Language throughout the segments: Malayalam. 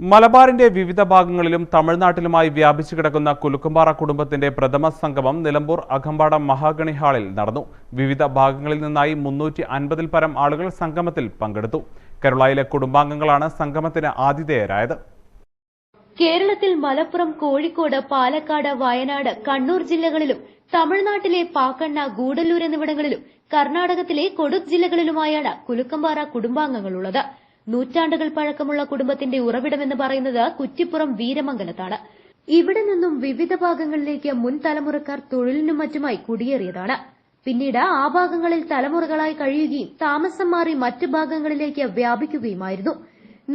മലബാറിന്റെ വിവിധ ഭാഗങ്ങളിലും തമിഴ്നാട്ടിലുമായി വ്യാപിച്ചു കിടക്കുന്ന കുലുക്കുംപാറ കുടുംബത്തിന്റെ പ്രഥമ സംഗമം നിലമ്പൂർ അകമ്പാടം മഹാഗണി ഹാളിൽ നടന്നു. വിവിധ ഭാഗങ്ങളിൽ നിന്നായി മുന്നൂറ്റി അൻപതിൽ പരം ആളുകൾ സംഗമത്തിൽ പങ്കെടുത്തു. കേരളയിലെ കുടുംബാംഗങ്ങളാണ് സംഗമത്തിന് ആതിഥേയരായത്. കേരളത്തിൽ മലപ്പുറം കോഴിക്കോട് പാലക്കാട് വയനാട് കണ്ണൂർ ജില്ലകളിലും തമിഴ്നാട്ടിലെ പാക്കണ്ണ ഗൂഡല്ലൂർ എന്നിവിടങ്ങളിലും കർണാടകത്തിലെ കൊടുക് ജില്ലകളിലുമായാണ് കുലുക്കമ്പാറ കുടുംബാംഗങ്ങളുള്ളത്. നൂറ്റാണ്ടുകൾ പഴക്കമുള്ള കുടുംബത്തിന്റെ ഉറവിടമെന്ന് പറയുന്നത് കുറ്റിപ്പുറം വീരമംഗലത്താണ്. ഇവിടെ നിന്നും വിവിധ ഭാഗങ്ങളിലേക്ക് മുൻ തലമുറക്കാർ തൊഴിലിനും മറ്റുമായി കുടിയേറിയതാണ്. പിന്നീട് ആ ഭാഗങ്ങളിൽ തലമുറകളായി കഴിയുകയും താമസം മാറി മറ്റു ഭാഗങ്ങളിലേക്ക് വ്യാപിക്കുകയുമായിരുന്നു.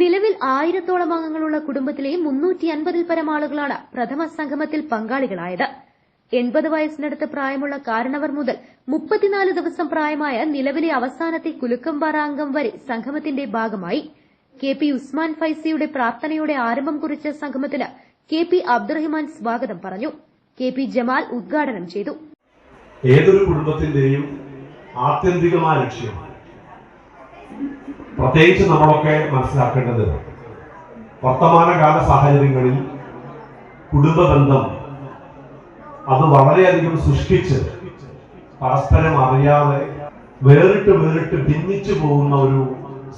നിലവിൽ ആയിരത്തോളം അംഗങ്ങളുള്ള കുടുംബത്തിലെ മുന്നൂറ്റി അൻപതിൽ പരം ആളുകളാണ് പ്രഥമ സംഗമത്തിൽ പങ്കാളികളായത്. എൺപത് വയസ്സിനടുത്ത് പ്രായമുള്ള കാരണവർ മുതൽ മുപ്പത്തിനാല് ദിവസം പ്രായമായ നിലവിലെ അവസാനത്തെ കുലുക്കമ്പാറ അംഗം വരെ സംഗമത്തിന്റെ ഭാഗമായി. കെ പി ഉസ്മാൻ ഫൈസിയുടെ പ്രാർത്ഥനയോടെ ആരംഭം കുറിച്ച സംഗമത്തിന് കെ പി അബ്ദുറഹിമാൻ സ്വാഗതം പറഞ്ഞു. കെ പി ജമാൽ ഉദ്ഘാടനം ചെയ്തു. ഏതൊരു കുടുംബത്തിന്റെയും ആത്യന്തികമായ ലക്ഷ്യം പ്രത്യേകിച്ച് നമ്മളൊക്കെ മനസ്സിലാക്കേണ്ടത് വർത്തമാനകാല സാഹചര്യങ്ങളിൽ കുടുംബ ബന്ധം അത് വളരെയധികം സൃഷ്ടിച്ച് പരസ്പരം അറിയാതെ വേറിട്ട് വേറിട്ട് ഭിന്നിച്ചു പോകുന്ന ഒരു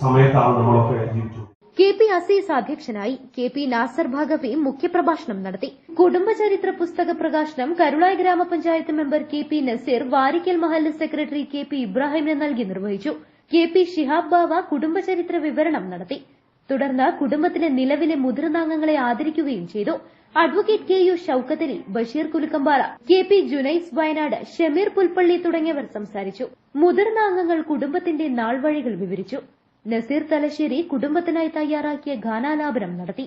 സമയത്താണ് നമ്മളൊക്കെ ജീവിച്ചു കെ പി അസീസ് അധ്യക്ഷനായി കെ പി നാസർ ഭാഗവി മുഖ്യപ്രഭാഷണം നടത്തി. കുടുംബചരിത്ര പുസ്തക പ്രകാശനം കരുളായി ഗ്രാമപഞ്ചായത്ത് member K P Naseer Varikkal മഹല്ല് സെക്രട്ടറി കെ പി ഇബ്രാഹിമിന് നൽകി നിർവഹിച്ചു. കെ പി ഷിഹാബ് ബാവ കുടുംബചരിത്ര വിവരണം നടത്തി. തുടർന്ന് കുടുംബത്തിലെ നിലവിലെ മുതിർന്ന അംഗങ്ങളെ ആദരിക്കുകയും ചെയ്തു. Advocate K U Shoukathali Basheer Kulukkampara K P Junais Wayanad Shameer Pulpally തുടങ്ങിയവർ സംസാരിച്ചു. മുതിർന്ന അംഗങ്ങൾ കുടുംബത്തിന്റെ നാൾവഴികൾ വിവരിച്ചു. നസീർ തലശ്ശേരി കുടുംബത്തിനായി തയ്യാറാക്കിയ ഗാനാലാപനം നടത്തി.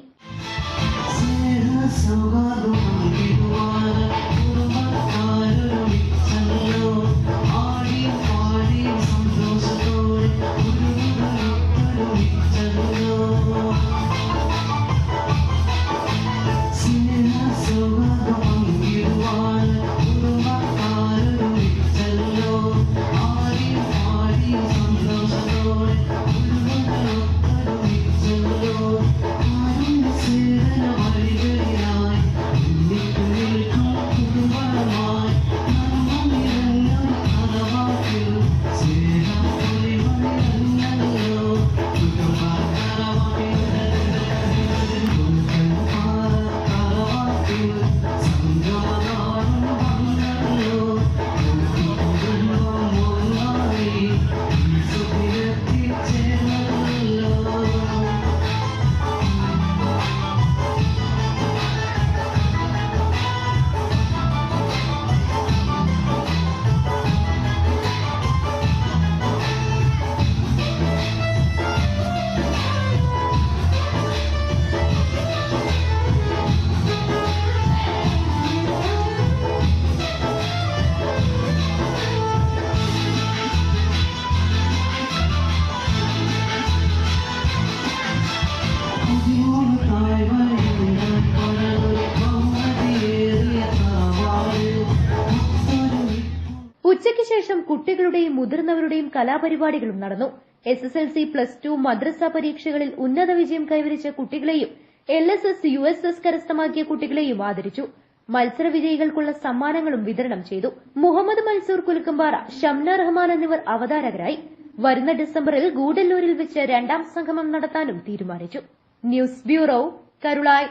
ശേഷം കുട്ടികളുടെയും മുതിർന്നവരുടെയും കലാപരിപാടികളും നടന്നു. S S L C plus two മദ്രസ പരീക്ഷകളിൽ ഉന്നത വിജയം കൈവരിച്ച കുട്ടികളെയും L S S U S S കരസ്ഥമാക്കിയ കുട്ടികളെയും ആദരിച്ചു. മത്സര വിജയികൾക്കുള്ള സമ്മാനങ്ങളും വിതരണം ചെയ്തു. മുഹമ്മദ് മൻസൂർ കുലുക്കമ്പാറ ഷംന റഹ്മാൻ എന്നിവർ അവതാരകരായി. വരുന്ന ഡിസംബറിൽ ഗൂഡല്ലൂരിൽ വെച്ച് രണ്ടാം സംഗമം നടത്താനും തീരുമാനിച്ചു. News bureau Karulai.